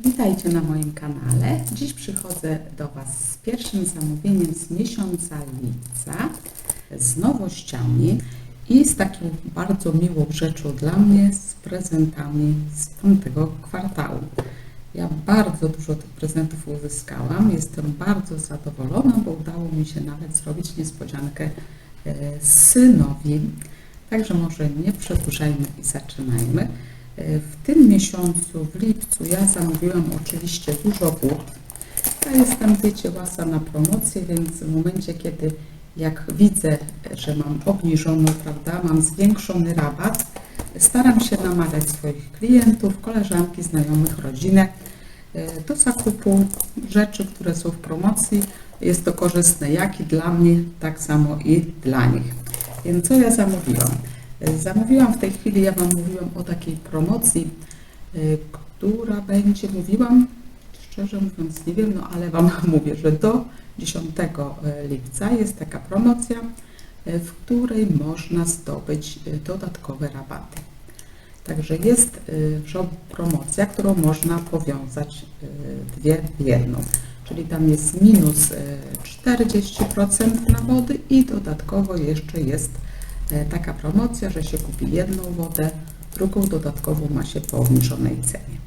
Witajcie na moim kanale. Dziś przychodzę do Was z pierwszym zamówieniem z miesiąca lipca, z nowościami i z taką bardzo miłą rzeczą dla mnie, z prezentami z tamtego kwartału. Ja bardzo dużo tych prezentów uzyskałam, jestem bardzo zadowolona, bo udało mi się nawet zrobić niespodziankę e, synowi. Także może nie przedłużajmy i zaczynajmy. W tym miesiącu, w lipcu, ja zamówiłam oczywiście dużo but. Ja jestem, wiecie, łasa na promocję, więc w momencie, kiedy jak widzę, że mam obniżoną, prawda, mam zwiększony rabat, staram się namawiać swoich klientów, koleżanki, znajomych, rodzinę e, do zakupu rzeczy, które są w promocji. Jest to korzystne jak i dla mnie, tak samo i dla nich. Więc co ja zamówiłam? Zamówiłam w tej chwili, ja Wam mówiłam o takiej promocji, y, która będzie, mówiłam, szczerze mówiąc nie wiem, no ale Wam mówię, że do 10 lipca jest taka promocja, y, w której można zdobyć y, dodatkowe rabaty. Także jest y, promocja, którą można powiązać y, dwie w jedną. Czyli tam jest minus y, 40% na wody i dodatkowo jeszcze jest taka promocja, że się kupi jedną wodę, drugą dodatkową ma się po obniżonej cenie.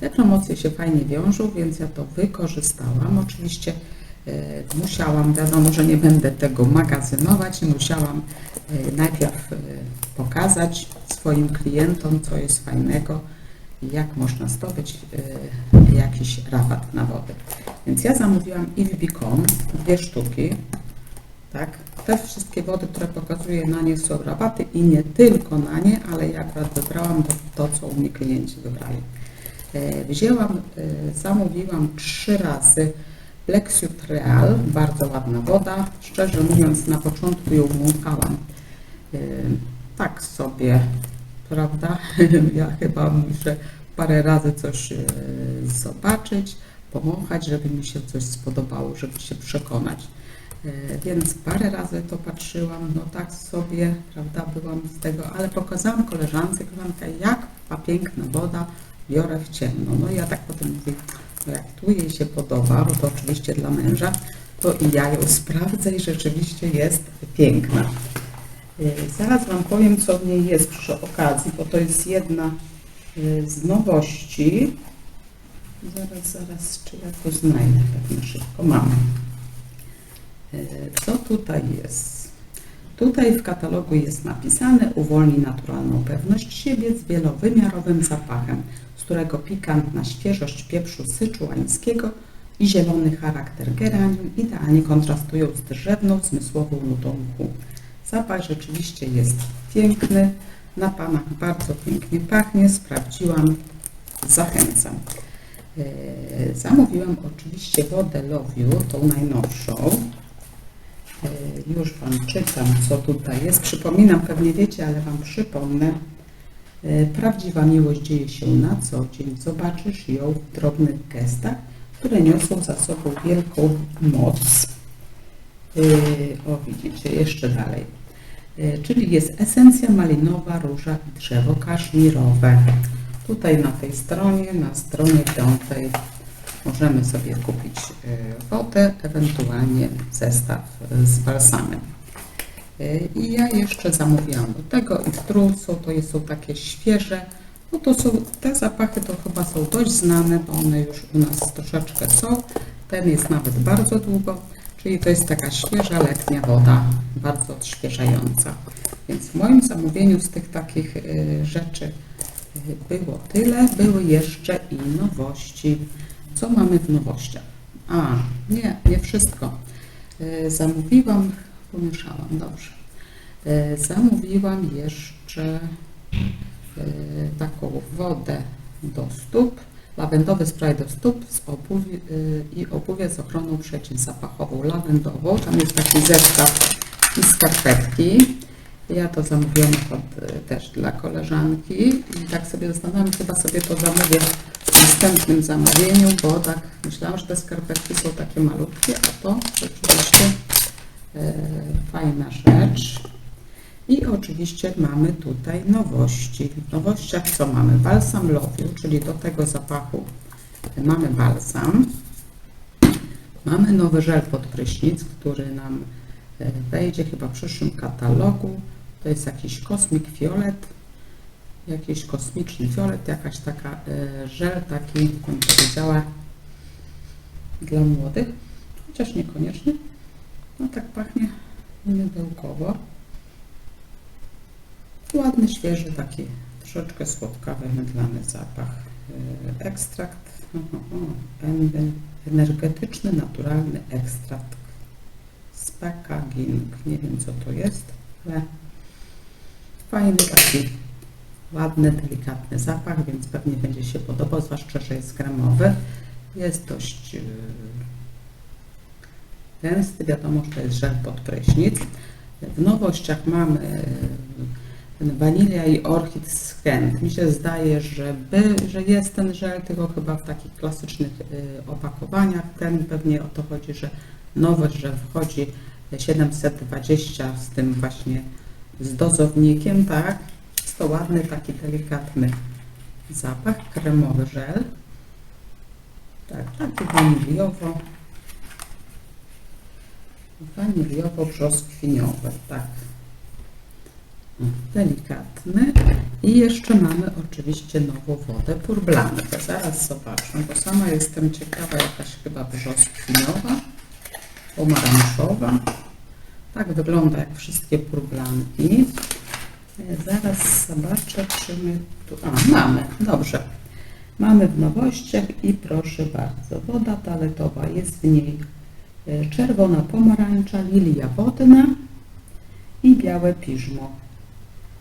Te promocje się fajnie wiążą, więc ja to wykorzystałam. Oczywiście e, musiałam, wiadomo, że nie będę tego magazynować musiałam e, najpierw e, pokazać swoim klientom, co jest fajnego jak można zdobyć e, jakiś rabat na wodę. Więc ja zamówiłam Ilbicon, dwie sztuki, tak? Te wszystkie wody, które pokazuję na nie są rabaty i nie tylko na nie, ale ja akurat wybrałam to, co u mnie klienci wybrali. E, Wzięłam, e, zamówiłam trzy razy Lexiut Real, bardzo ładna woda. Szczerze mówiąc, na początku ją wąchałam e, tak sobie, prawda? Ja chyba muszę parę razy coś zobaczyć, pomąchać, żeby mi się coś spodobało, żeby się przekonać. E, Więc parę razy to patrzyłam, no tak sobie, prawda, byłam z tego, ale pokazałam koleżance, koleżanka, jak ta piękna woda, biorę w ciemno. No i ja tak potem mówię, no jak tu jej się podoba, bo to oczywiście dla męża, to i ja ją sprawdzę i rzeczywiście jest piękna. E, Zaraz Wam powiem, co w niej jest przy okazji, bo to jest jedna e, z nowości. Zaraz, zaraz, czy ja to znajdę tak na szybko. Mam. E, Co tutaj jest? Tutaj w katalogu jest napisane uwolni naturalną pewność siebie z wielowymiarowym zapachem, z którego pikantna świeżość pieprzu syczuańskiego i zielony charakter geranium idealnie kontrastują z drzewną, zmysłową nutą mchu. Zapach rzeczywiście jest piękny, na panach bardzo pięknie pachnie, sprawdziłam, zachęcam. E, Zamówiłam oczywiście wodę Loviu, tą najnowszą. E, Już Wam czytam, co tutaj jest. Przypominam, pewnie wiecie, ale Wam przypomnę. E, Prawdziwa miłość dzieje się na co dzień. Zobaczysz ją w drobnych gestach, które niosą za sobą wielką moc. E, O, widzicie, jeszcze dalej. Czyli jest esencja malinowa, róża i drzewo kaszmirowe. Tutaj na tej stronie, na stronie piątej możemy sobie kupić e, wodę, ewentualnie zestaw e, z balsamem. E, I ja jeszcze zamówiłam do tego i trusu, to jest- są takie świeże, no to są, te zapachy to chyba są dość znane, bo one już u nas troszeczkę są. Ten jest nawet bardzo długo, czyli to jest taka świeża letnia woda, bardzo odświeżająca. Więc w moim zamówieniu z tych takich rzeczy było tyle, były jeszcze i nowości. Co mamy w nowościach? A, nie, nie wszystko. E, Zamówiłam, pomieszałam, dobrze. E, Zamówiłam jeszcze e, taką wodę do stóp, lawendowy spray do stóp z obuwi, i obuwie z ochroną przeciwzapachową lawendową. Tam jest taki zestaw i skarpetki. Ja to zamówiłam też dla koleżanki i tak sobie zastanawiam, chyba sobie to zamówię następnym zamówieniu, bo tak myślałam, że te skarpetki są takie malutkie, a to rzeczywiście e, fajna rzecz. I oczywiście mamy tutaj nowości. W nowościach co mamy? Balsam Loviu, czyli do tego zapachu mamy balsam, mamy nowy żel pod prysznic, który nam e, wejdzie chyba w przyszłym katalogu. To jest jakiś kosmik fiolet, jakiś kosmiczny fiolet, jakaś taka e, żel taki, bym powiedziała, dla młodych, chociaż niekoniecznie. No tak pachnie mydełkowo. Ładny, świeży, taki troszeczkę słodkawy, mydlany zapach. E, Ekstrakt, o, o, o, en- energetyczny, naturalny ekstrakt spakaging. Nie wiem co to jest, ale fajny taki ładny, delikatny zapach, więc pewnie będzie się podobał, zwłaszcza, że jest kremowy. Jest dość yy, gęsty, wiadomo, że to jest żel pod prysznic. W nowościach mamy wanilia i orchid z Kent. Mi się zdaje, że, by, że jest ten żel, tylko chyba w takich klasycznych yy, opakowaniach. Ten pewnie o to chodzi, że nowość, że wchodzi 720 z tym właśnie z dozownikiem, tak? Jest to ładny, taki delikatny zapach, kremowy żel. Tak, taki waniliowo, waniliowo-brzoskwiniowy, tak. O, Delikatny. I jeszcze mamy oczywiście nową wodę purblankę. Zaraz zobaczmy, bo sama jestem ciekawa, jakaś chyba brzoskwiniowa, pomarańczowa. Tak wygląda jak wszystkie purblanki. E, Zaraz zobaczę, czy my tu... A, mamy, dobrze. Mamy w nowościach i proszę bardzo, woda toaletowa, jest w niej e, czerwona pomarańcza, lilia wodna i białe piżmo.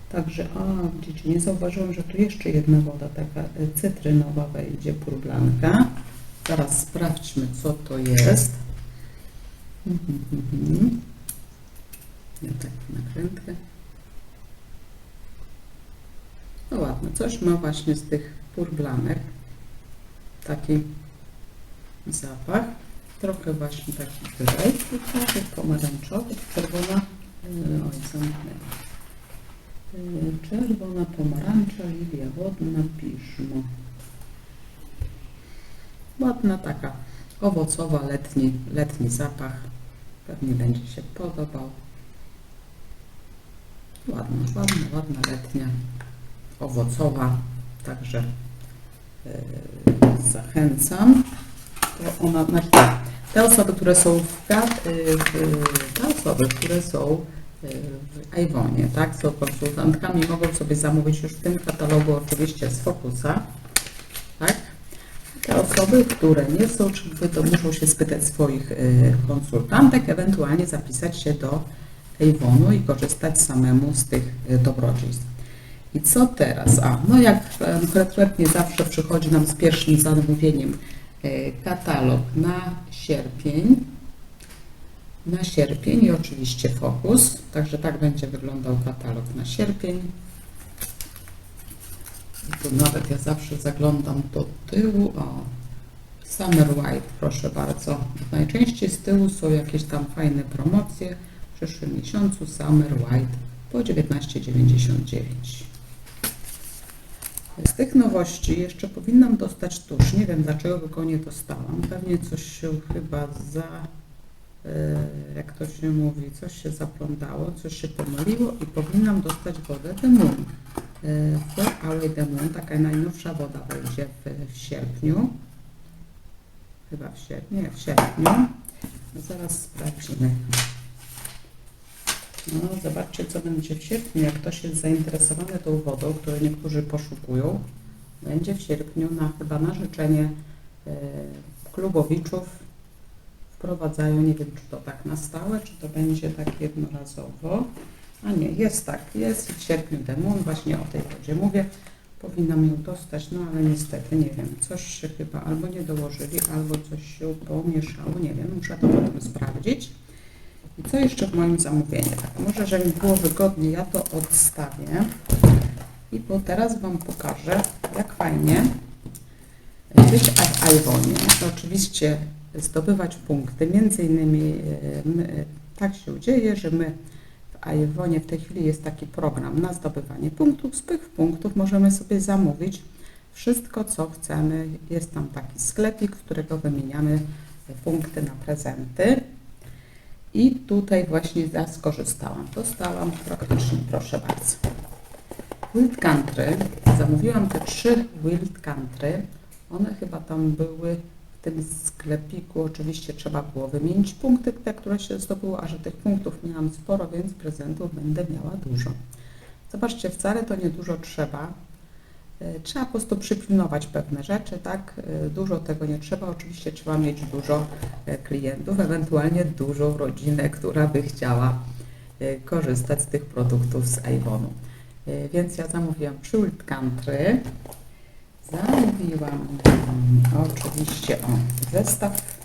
Także, a widzicie, nie zauważyłam, że tu jeszcze jedna woda, taka e, cytrynowa wejdzie, purblanka. Zaraz sprawdźmy, co to jest. Mhm, mhm. Ja tak nakrętkę. No ładne, coś ma właśnie z tych purblanek. Taki zapach. Trochę właśnie taki grejpfrutowy, pomarańczowy, czerwona. Yy, oj, zamknęła. Yy, Czerwona pomarańcza, lilia wodna, piżmo. Ładna taka owocowa, letni, letni zapach. Pewnie będzie się podobał. Ładna, ładna, ładna letnia, owocowa, także yy, zachęcam. To ona, tak, te osoby, które są w, w te osoby, które są yy, w Iwonie, tak, są konsultantkami, mogą sobie zamówić już w tym katalogu oczywiście z Focusa, tak. Te osoby, które nie są, czy to muszą się spytać swoich konsultantek, ewentualnie zapisać się do Avonu i korzystać samemu z tych dobrodziejstw. I co teraz? A, no jak konkretnie zawsze przychodzi nam z pierwszym zamówieniem e, katalog na sierpień, na sierpień i oczywiście fokus, także tak będzie wyglądał katalog na sierpień. I tu nawet ja zawsze zaglądam do tyłu, o, Summer White, proszę bardzo. Najczęściej z tyłu są jakieś tam fajne promocje. W przyszłym miesiącu Summer White po 19,99. Z tych nowości jeszcze powinnam dostać tusz. Nie wiem dlaczego go nie dostałam. Pewnie coś się chyba za, e, jak to się mówi, coś się zaplątało, coś się pomyliło i powinnam dostać wodę Demun. For Away Demun, taka najnowsza woda będzie w, sierpniu. Chyba w sierpniu, nie, w sierpniu. Zaraz sprawdzimy. No, zobaczcie, co będzie w sierpniu. Jak ktoś jest zainteresowany tą wodą, której niektórzy poszukują, będzie w sierpniu na chyba na życzenie e, klubowiczów wprowadzają, nie wiem, czy to tak na stałe, czy to będzie tak jednorazowo. A nie, jest tak, jest w sierpniu demon, właśnie o tej wodzie mówię. Powinnam ją dostać, no ale niestety, nie wiem, coś się chyba albo nie dołożyli, albo coś się pomieszało, nie wiem, muszę to potem sprawdzić. I co jeszcze w moim zamówieniu? Tak, może, żeby mi było wygodnie, ja to odstawię. I bo teraz Wam pokażę, jak fajnie być w Iwonie. To oczywiście zdobywać punkty. Między innymi e, my, tak się dzieje, że my w Iwonie w tej chwili jest taki program na zdobywanie punktów. Z tych punktów możemy sobie zamówić wszystko, co chcemy. Jest tam taki sklepik, z którego wymieniamy punkty na prezenty. I tutaj właśnie ja skorzystałam. Dostałam praktycznie, proszę bardzo. Wild Country. Zamówiłam te trzy Wild Country. One chyba tam były w tym sklepiku. Oczywiście trzeba było wymienić punkty, te, które się zdobyło, a że tych punktów miałam sporo, więc prezentów będę miała dużo. Zobaczcie, wcale to nie dużo trzeba. E, Trzeba po prostu przypilnować pewne rzeczy, tak? E, Dużo tego nie trzeba. Oczywiście trzeba mieć dużo e, klientów, ewentualnie dużą rodzinę, która by chciała korzystać z tych produktów z Avonu. Więc ja zamówiłam Wild Country. Zamówiłam mm, oczywiście o, zestaw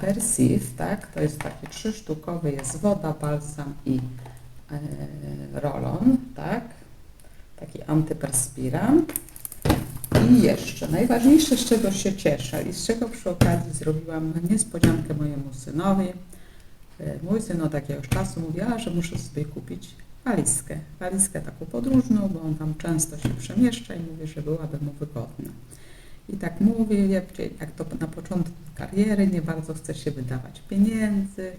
Persiv, tak? To jest taki trzysztukowy, jest woda, balsam i rolon, tak? Taki antyperspirant. I jeszcze najważniejsze, z czego się cieszę i z czego przy okazji zrobiłam niespodziankę mojemu synowi. E, Mój syn od jakiegoś czasu mówiła, że muszę sobie kupić walizkę. Walizkę taką podróżną, bo on tam często się przemieszcza i mówi, że byłaby mu wygodna. I tak mówię, jak jak to na początku kariery, nie bardzo chce się wydawać pieniędzy.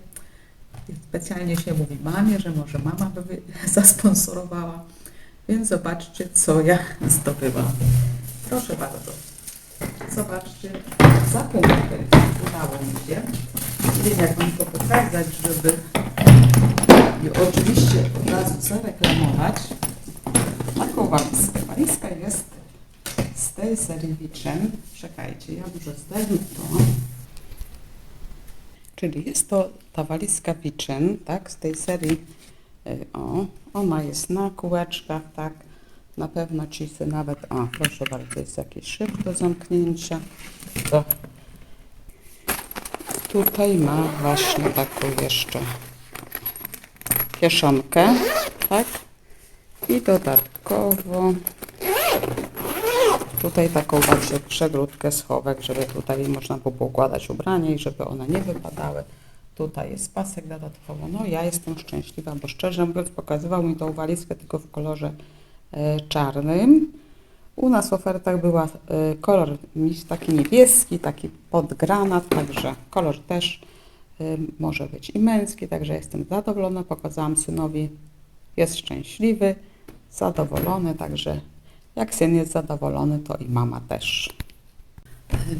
I specjalnie się mówi mamie, że może mama by zasponsorowała. Więc zobaczcie, co ja zdobyłam. Proszę bardzo. Zobaczcie, za punkty udało mi się. Nie wiem, jak Wam to pokazać, żeby i oczywiście od razu zareklamować taką walizkę. Walizka jest z tej serii Witchen. Czekajcie, ja może zdejmę to. Czyli jest to ta walizka Witchen, tak, z tej serii, y, o, ona jest na kółeczkach, tak, na pewno ci się nawet, o, proszę bardzo, jest jakiś szyb do zamknięcia, to tutaj ma właśnie taką jeszcze kieszonkę, tak, i dodatkowo tutaj taką macie przegródkę schowek, żeby tutaj można było pokładać ubrania i żeby one nie wypadały. Tutaj jest pasek dodatkowo. No ja jestem szczęśliwa, bo szczerze mówiąc pokazywał mi tą walizkę tylko w kolorze e, czarnym. U nas w ofertach była e, kolor taki niebieski, taki pod granat, także kolor też e, może być i męski, także jestem zadowolona. Pokazałam synowi, jest szczęśliwy, zadowolony, także jak syn jest zadowolony, to i mama też.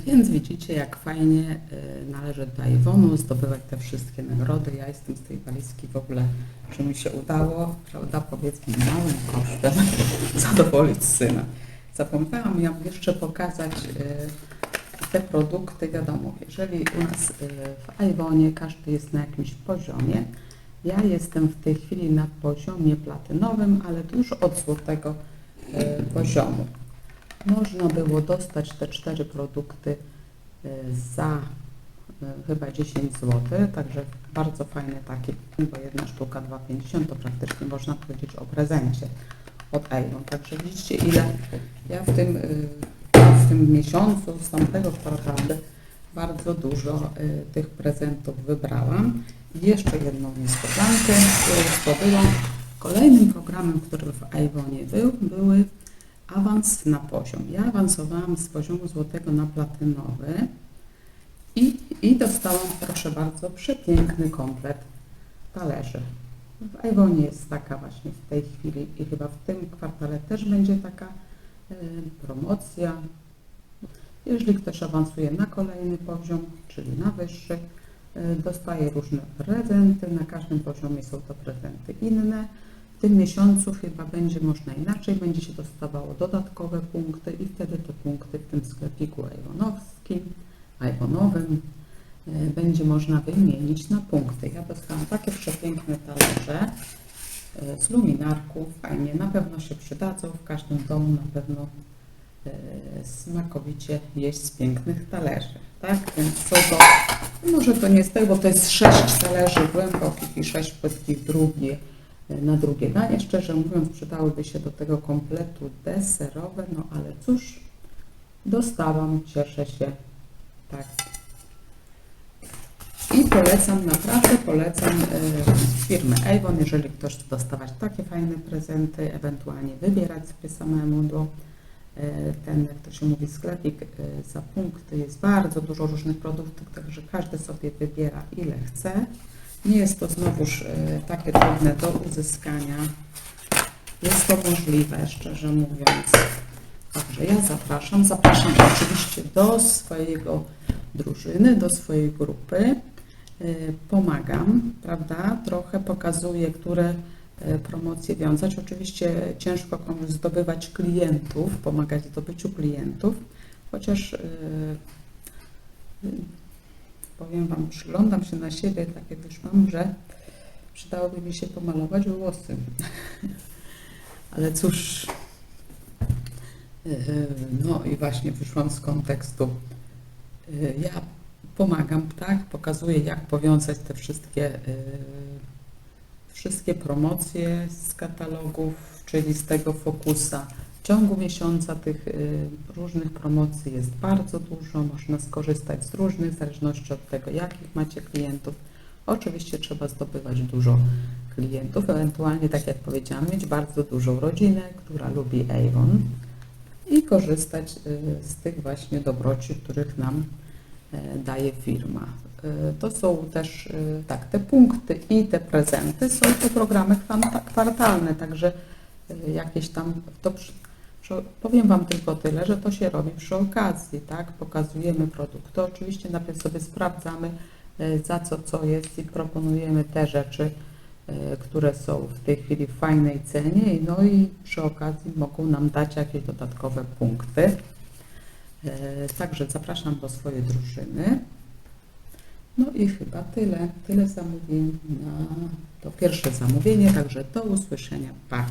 Więc widzicie, jak fajnie y, należy do Iwonu zdobywać te wszystkie nagrody. Ja jestem z tej walizki w ogóle, że mi się udało, prawda, powiedzmy małym kosztem zadowolić syna. Zapomniałam ja jeszcze pokazać y, te produkty, wiadomo, jeżeli u nas y, w Iwonie każdy jest na jakimś poziomie, ja jestem w tej chwili na poziomie platynowym, ale tuż od złotego poziomu. Można było dostać te cztery produkty y, za y, chyba 10 zł, także bardzo fajny taki, bo jedna sztuka 2,50 to praktycznie można powiedzieć o prezencie od Avon. Także widzicie ile ja w tym, y, w tym miesiącu z tamtego kwartału bardzo dużo tych prezentów wybrałam. Jeszcze jedną niespodziankę, którą zdobyłam. Kolejnym programem, który w Ivonie był, były awans na poziom. Ja awansowałam z poziomu złotego na platynowy i, i dostałam, proszę bardzo, przepiękny komplet talerzy. W Iwonie jest taka właśnie w tej chwili i chyba w tym kwartale też będzie taka e, promocja. Jeżeli ktoś awansuje na kolejny poziom, czyli na wyższy, e, dostaje różne prezenty. Na każdym poziomie są to prezenty inne. Tym miesiącu chyba będzie można inaczej, będzie się dostawało dodatkowe punkty i wtedy te punkty w tym sklepiku iwonowskim, iwonowym e, będzie można wymienić na punkty. Ja dostałam takie przepiękne talerze e, z luminarków, fajnie, na pewno się przydadzą, w każdym domu na pewno e, smakowicie jeść z pięknych talerzy, tak? Więc są to, może to nie jest tak, bo to jest sześć talerzy głębokich i sześć płytkich drugie, e, na drugie danie. Szczerze mówiąc, przydałyby się do tego kompletu deserowe, no ale cóż, dostałam, cieszę się, tak. I polecam, naprawdę polecam e, firmę Avon, jeżeli ktoś chce dostawać takie fajne prezenty, ewentualnie wybierać sobie samemu do e, ten, jak to się mówi, sklepik e, za punkty. Jest bardzo dużo różnych produktów, także każdy sobie wybiera ile chce. Nie jest to znowuż e, takie trudne do uzyskania. Jest to możliwe, szczerze mówiąc. Także ja zapraszam, zapraszam oczywiście do swojego drużyny, do swojej grupy. Y, Pomagam, prawda? Trochę pokazuję, które y, promocje wiązać. Oczywiście ciężko komuś zdobywać klientów, pomagać w zdobyciu klientów, chociaż powiem Wam, przyglądam się na siebie, tak jak już mam, że przydałoby mi się pomalować włosy. Ale cóż, Yy, No i właśnie wyszłam z kontekstu. Yy, Ja pomagam, tak? Pokazuję, jak powiązać te wszystkie, wszystkie promocje z katalogów, czyli z tego fokusa. W ciągu miesiąca tych yy, różnych promocji jest bardzo dużo. Można skorzystać z różnych, w zależności od tego, jakich macie klientów. Oczywiście trzeba zdobywać dużo klientów, ewentualnie, tak jak powiedziałam, mieć bardzo dużą rodzinę, która lubi Avon i korzystać y, z tych właśnie dobroci, których nam e, daje firma. Y, To są też, y, tak, te punkty i te prezenty są to programy kwartalne, także y, jakieś tam, to powiem Wam tylko tyle, że to się robi przy okazji, tak, pokazujemy. To oczywiście najpierw sobie sprawdzamy y, za co co jest i proponujemy te rzeczy, e, które są w tej chwili w fajnej cenie, no i przy okazji mogą nam dać jakieś dodatkowe punkty. E, Także zapraszam do swojej drużyny. No i chyba tyle, tyle zamówień na to pierwsze zamówienie, także do usłyszenia. Pa!